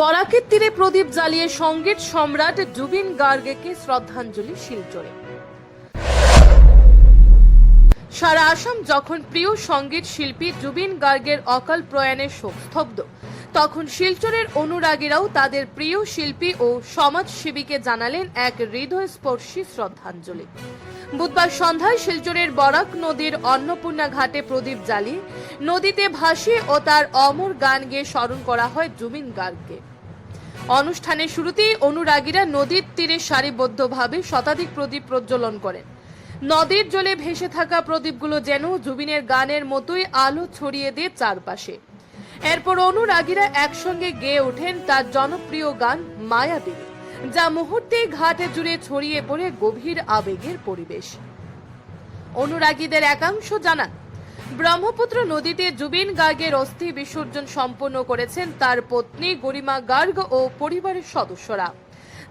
বরাকের তীরে প্রদীপ জ্বালিয়ে সংগীত সম্রাট জুবিন গার্গকে শ্রদ্ধাঞ্জলি শিলচরে। সারা আসাম যখন প্রিয় সংগীত শিল্পী জুবিন গার্গের অকাল প্রয়াণে শোকস্তব্ধ তখন শিলচরের অনুরাগীরাও তাদের প্রিয় শিল্পী ও সমাজসেবীকে জানালেন এক হৃদয়স্পর্শী শ্রদ্ধাঞ্জলি। বুধবার সন্ধ্যায় শিলচরের বরাক নদীর অন্নপূর্ণা ঘাটে প্রদীপ জ্বালিয়ে নদীতে ভাসিয়ে ও তার অমর গান গেয়ে স্মরণ করা হয় জুবিন গার্গকে। অনুষ্ঠানের শুরুতেই অনুরাগীরা নদীর তীরে সারিবদ্ধভাবে শতাধিক প্রদীপ প্রজ্বলন করেন। নদীর জলে ভেসে থাকা প্রদীপগুলো যেন জুবিনের গানের মতোই আলো ছড়িয়ে দিয়ে চারপাশে। এরপর অনুরাগীরা একসঙ্গে গেয়ে ওঠেন তার জনপ্রিয় গান মায়াদেবী যা মুহূর্তে ঘাটে জুড়ে ছড়িয়ে পড়ে গভীর আবেগের পরিবেশ। অনুরাগীদের একাংশ জানান, ব্রহ্মপুত্র নদীতে জুবিন গার্গের অস্থি বিসর্জন সম্পন্ন করেছেন তার পত্নী গরিমা গার্গ ও পরিবারের সদস্যরা।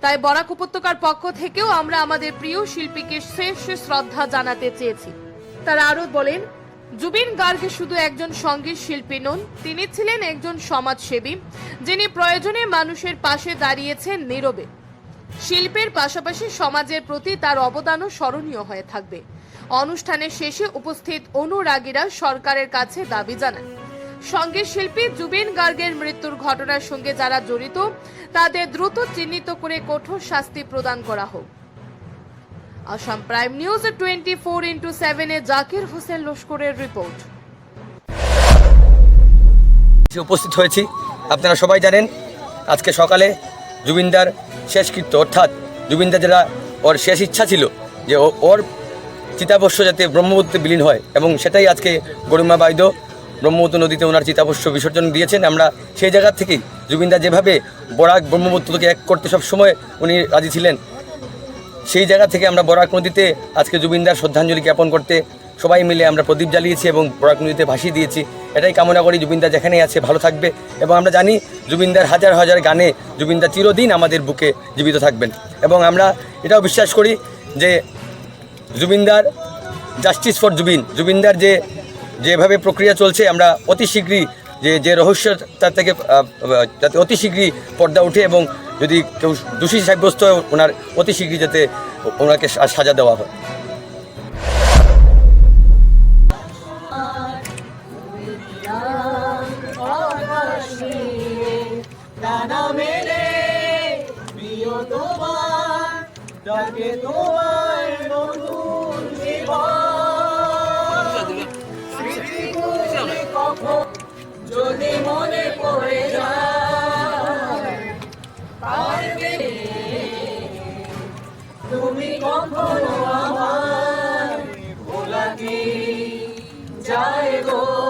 তাই বরাক উপত্যকার পক্ষ থেকেও আমরা আমাদের প্রিয় শিল্পীকে শেষ শ্রদ্ধা জানাতে চেয়েছি। তারা আরও বলেন, জুবিন গার্গ শুধু একজন সংগীত শিল্পী নন, তিনি ছিলেন একজন সমাজসেবী, যিনি প্রয়োজনে মানুষের পাশে দাঁড়িয়েছেন নীরবে। শিল্পের পাশাপাশি সমাজের প্রতি তার অবদানও স্মরণীয় হয়ে থাকবে। অনুষ্ঠানের শেষে উপস্থিত অনুরাগীরা সরকারের কাছে দাবি জানান। সংগীত শিল্পী জুবিন গার্গের মৃত্যুর ঘটনার সঙ্গে যারা জড়িত, তাদের দ্রুত চিহ্নিত করে কঠোর শাস্তি প্রদান করা হোক। Assam prime news twenty four into সেভেনে জাকির হোসেন লস্করের রিপোর্ট। উপস্থিত হয়েছি। আপনারা সবাই জানেন, আজকে সকালে জুবিনদার শেষকৃত্য, অর্থাৎ জুবিনদা যারা ওর শেষ ইচ্ছা ছিল যে ওর চিতাবস্য যাতে ব্রহ্মপুত্রে বিলীন হয় এবং সেটাই আজকে গরিমা বাইদ ব্রহ্মপুত্র নদীতে ওনার চিতাবস্য বিসর্জন দিয়েছেন। আমরা সেই জায়গা থেকেই জুবিনদা যেভাবে বরাক ব্রহ্মপুত্রকে এক করতে সব সময় উনি রাজি ছিলেন। সেই জায়গা থেকে আমরা বরাক নদীতে আজকে জুবিনদার শ্রদ্ধাঞ্জলি জ্ঞাপন করতে সবাই মিলে আমরা প্রদীপ জ্বালিয়েছি এবং বরাক নদীতে ভাসিয়ে দিয়েছি। এটাই কামনা করি জুবিনদার যেখানেই আছে ভালো থাকবে এবং আমরা জানি জুবিনদার হাজার হাজার গানে জুবিনদার চিরদিন আমাদের বুকে জীবিত থাকবেন। এবং আমরা এটাও বিশ্বাস করি যে জুবিনদার জাস্টিস ফর জুবিন, জুবিনদার যে, যেভাবে প্রক্রিয়া চলছে, আমরা অতি শীঘ্রই যে যে রহস্য তার থেকে যাতে অতি শীঘ্রই পর্দা উঠে এবং যদি কেউ দোষী সাব্যস্ত হয়, ওনার অতি শীঘ্রই যাতে ওনাকে সাজা দেওয়া হয়। যদি মনে পড়ে যায় তুমি কখনো আমার ভোলা কি যায় গো?